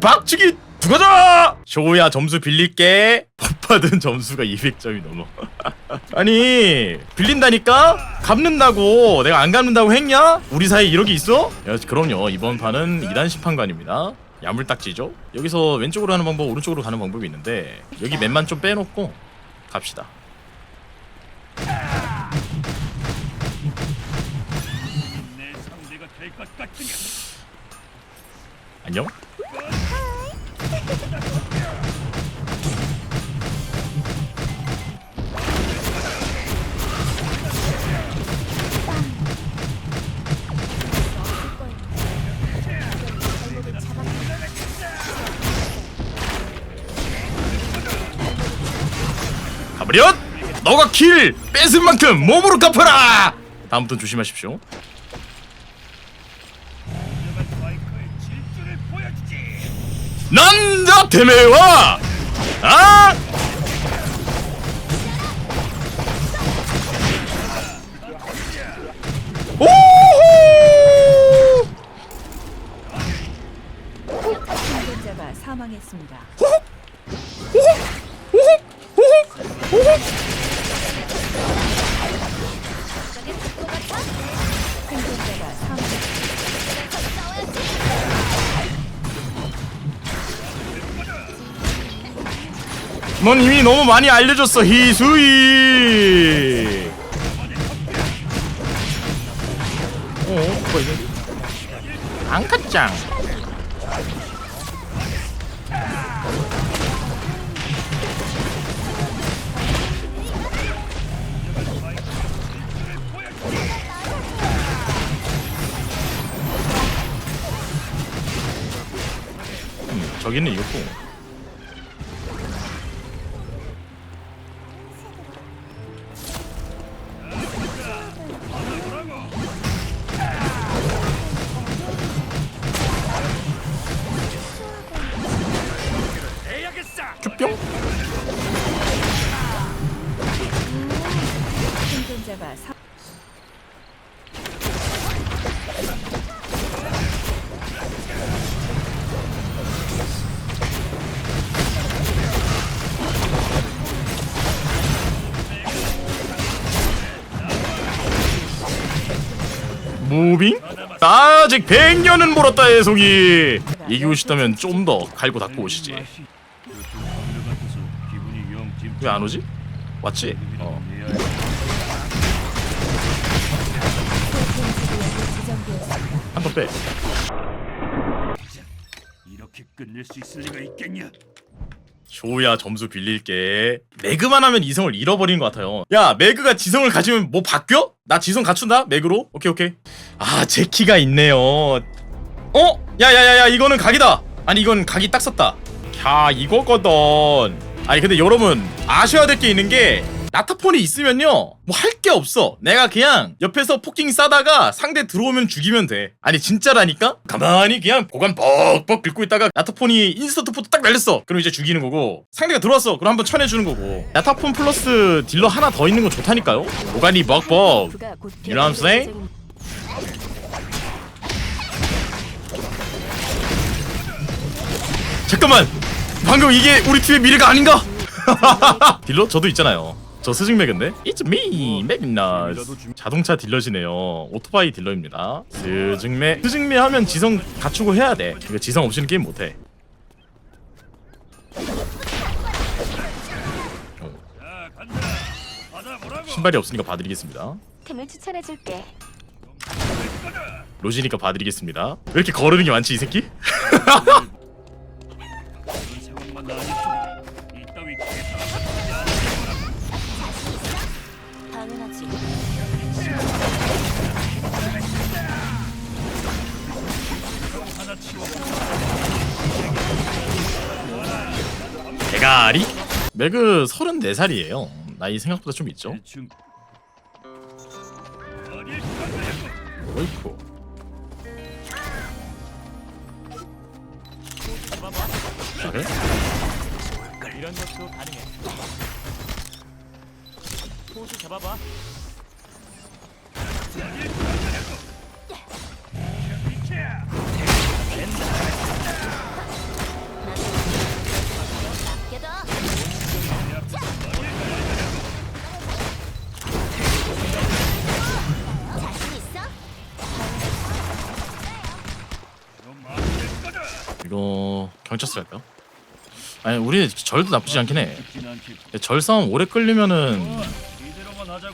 박치기 두가자 쇼야 점수 빌릴게. 못 받은 점수가 200점이 넘어. 아니 빌린다니까? 갚는다고. 내가 안 갚는다고 했냐? 우리 사이 이러기 있어? 야, 그럼요. 이번 판은 2단 심판관입니다. 야물딱지죠? 여기서 왼쪽으로 하는 방법 오른쪽으로 가는 방법이 있는데 여기 맨만 좀 빼놓고 갑시다? 안녕 가버렸! 너가 킬 뺏은 만큼 몸으로 갚아라! 다음부터 조심하십시오. 난다 대매와 아 오호 사망했습니다. 넌 이미 너무 많이 알려줬어 희수이. 어 뭐가 이거 앙카짱. 음, 저기는 이겼고 무빙? 아직 100년은 멀었다 애송이 이기고 싶다면 좀 더 갈고 닦고 오시지. 왜 안 오지? 왔지? 어 지정되었습니다. 한번 빼. 이렇게 끝낼 수 있을 리가 있겠냐? 조야 점수 빌릴게. 매그만 하면 이성을 잃어버린 것 같아요. 야 매그가 지성을 가지면 뭐 바뀌어? 나 지성 갖춘다 매그로. 오케이 오케이. 아 제키가 있네요. 어? 야 야 야 야 이거는 각이다. 아니 이건 각이 딱 썼다. 야 이거거든. 아니 근데 여러분 아셔야 될 게 있는 게 나타폰이 있으면요 뭐 할 게 없어. 내가 그냥 옆에서 포킹 싸다가 상대 들어오면 죽이면 돼. 아니 진짜라니까? 가만히 그냥 보관 뻑뻑 긁고 있다가 나타폰이 인스턴트 포트 딱 날렸어. 그럼 이제 죽이는 거고 상대가 들어왔어. 그럼 한번 쳐내주는 거고. 나타폰 플러스 딜러 하나 더 있는 건 좋다니까요. 보관이 곧 You know what I'm saying? 잠깐만. 방금 이게 우리 팀의 미래가 아닌가? 딜러? 저도 있잖아요 저 스징 맥인데 It's me 맥나스 자동차 딜러시네요 오토바이 딜러입니다 스징맥 스징맥 하면 지성 갖추고 해야 돼 이거 지성 없이는 게임 못해 어, 자 간다. 받아보라고. 신발이 없으니까 봐드리겠습니다 템을 추천해줄게. 로지니까 봐드리겠습니다 왜 이렇게 거르는 게 많지 이 새끼? 대가리? 맥그 34살이에요 나이 생각보다 좀 있죠. 어이쿠 그래? 이런 것도 가능해. 포즈 잡아봐. 경찰서 할까? 아니 우리 절도 나쁘지 않긴 해. 근데 절 싸움 오래 끌리면은.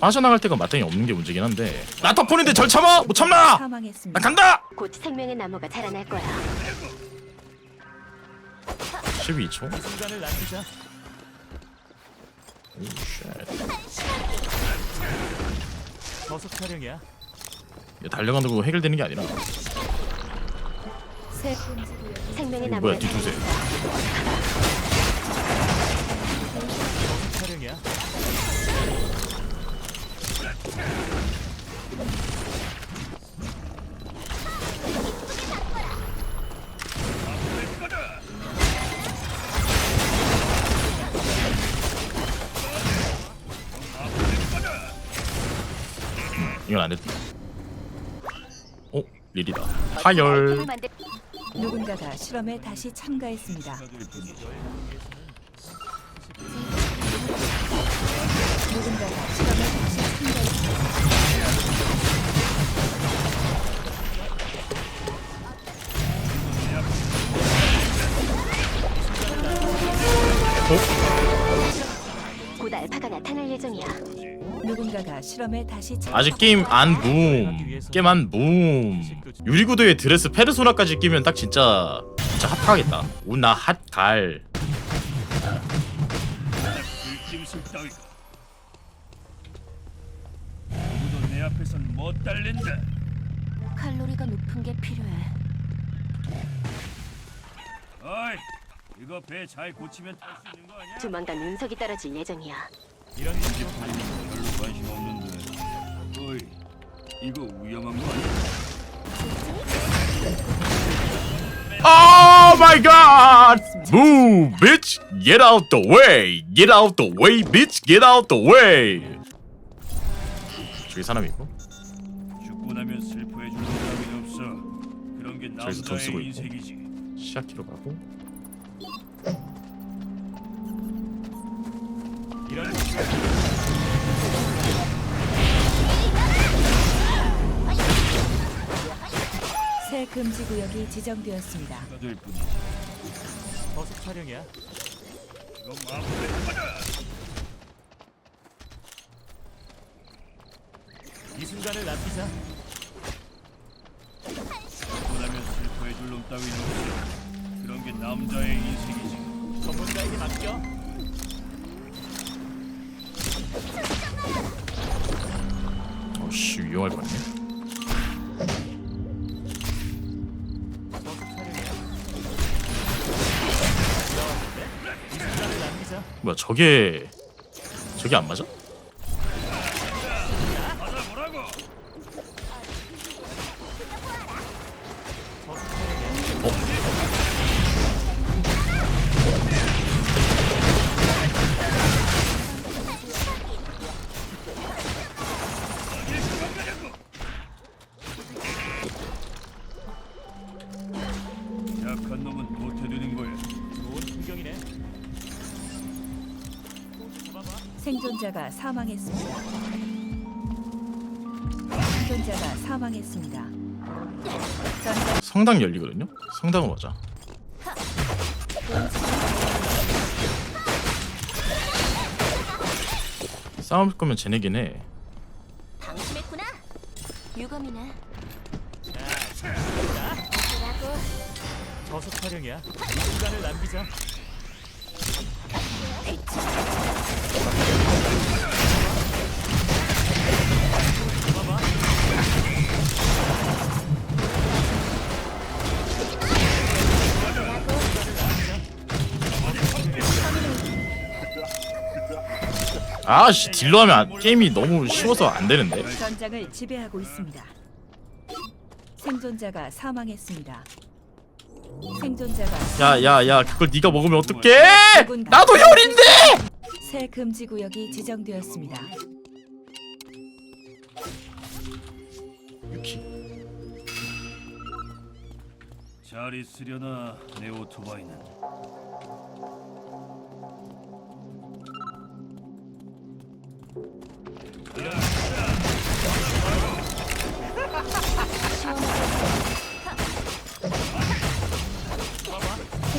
빠져나갈 때가 마땅히 없는 게 문제긴 한데. 나 터폰인데 절 참아 못 참나? 나 사망했습니다. 간다. 곧 생명의 나무가 자라날 거야. 12초. 순간을 남기자. 오 쉣. 저속 촬영이야. 이거 달려간다고 해결되는 게 아니라. 새 생명의 나무가 뭐야 촬영이야. 이건 안 됐다. 어 릴이다. 파열. 누군가가 실험에 다시 참가했습니다. 누군가가 실험에 다시 참가했습니다. 곧 알파가 나타날 예정이야. 누군가가 실험에 다시 참 아직 게임 안 붐. 게임 안 붐. 유리구도에 드레스 페르소나까지 끼면 딱 진짜 진짜 핫하겠다. 우나 핫갈. 따위가. 누구도 내 앞에선 못 달린다. 칼로리가 높은 게 필요해. 어이, 이거 배 잘 고치면 탈 수 있는 거 아니야? 조만간 운석이 떨어질 예정이야. 이런 일좀 별로 관심 없는데. 어이, 이거 위험한 거 아니야? Oh my god! Move, bitch! Get out the way! Get out the way, bitch! Get out the way! 저기 사람이 있고 죽고 나면 슬퍼해 주는 사람이 없어. 그런 게 저기서 돈 쓰고 남자의 있고. 인생이지. 시아키로 가고 새 금지 구역이 지정되었습니다. 뿐이지. 저속 촬영이야. 이 순간을 남기자. 죽고 나면 슬퍼해 줄 놈 따위는 없어. 그런 게 남자의 인생이지. 전문가에게 맡겨. 위험할 순간을 남기자. 뭐야 저게 저게 안 맞아? 생존자가 사망했습니다. 생존자가 사망했습니다. 전장 성당 열리거든요? 성당으로 가자 싸울 거면 쟤네긴 해 방심했구나. 유검이네. 저속 촬영이야. 이 순간을 남기자. 잡아 아씨 딜러 하면 안- 게임이 너무 쉬워서 안 되는데 전장을 지배하고 있습니다. 생존자가 사망했습니다. 생존자가 야야야 그걸 네가 먹으면 어떡해 나도 혈인데 새 금지 구역이 지정되었습니다. 유키 잘 있으려나 내 오토바이는.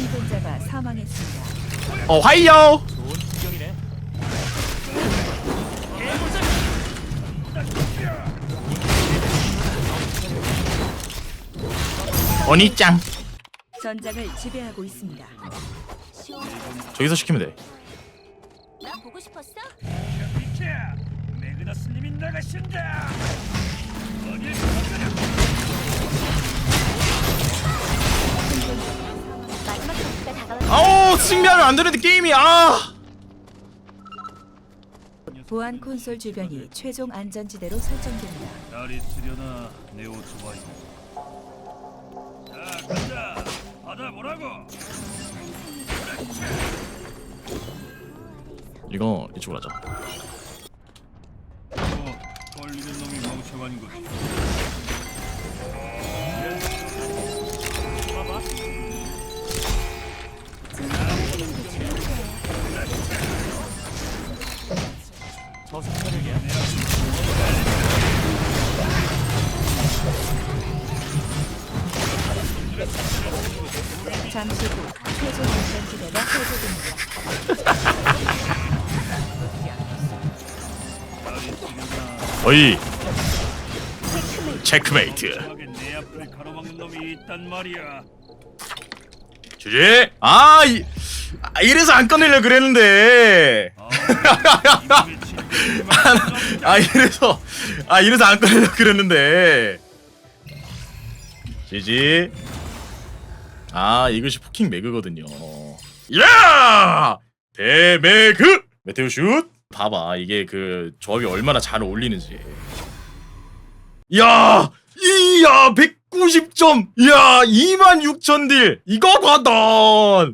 생존자가 사망했습니다. 어 화이요 좋은 풍경이네. 어니짱 전장을 지배하고 있습니다. 저기서 시키면 돼 나 보고 싶었어? 비켜! 매그너스님이 나가신다! 어딜 마지막 어. 승리하면 안 되는데 게임이 아! 보안 콘솔 주변이 최종 안전지대로 설정됩니다. 날이 쓰려나 내 오토바이. 자 간다 받아 보라고! 이거 이쪽으로 하자. 어, 걸리는 놈이 멍청한 거 봐봐. 잠시 후 최종 어이 체크메이트 하게 내 앞을 가로막는 놈이 있단 말이야 주제 아, 이, 아 이래서 안 꺼내려 그랬는데 아, 는거아 이래서 아 이래서 안 꺼내려 그랬는데. 지지. 아 이것이 포킹 매그거든요. 야! 대매그! 메테오 슛! 봐봐 이게 그 조합이 얼마나 잘 어울리는지. 야! 이야 190점! 야 26,000딜! 이거 받아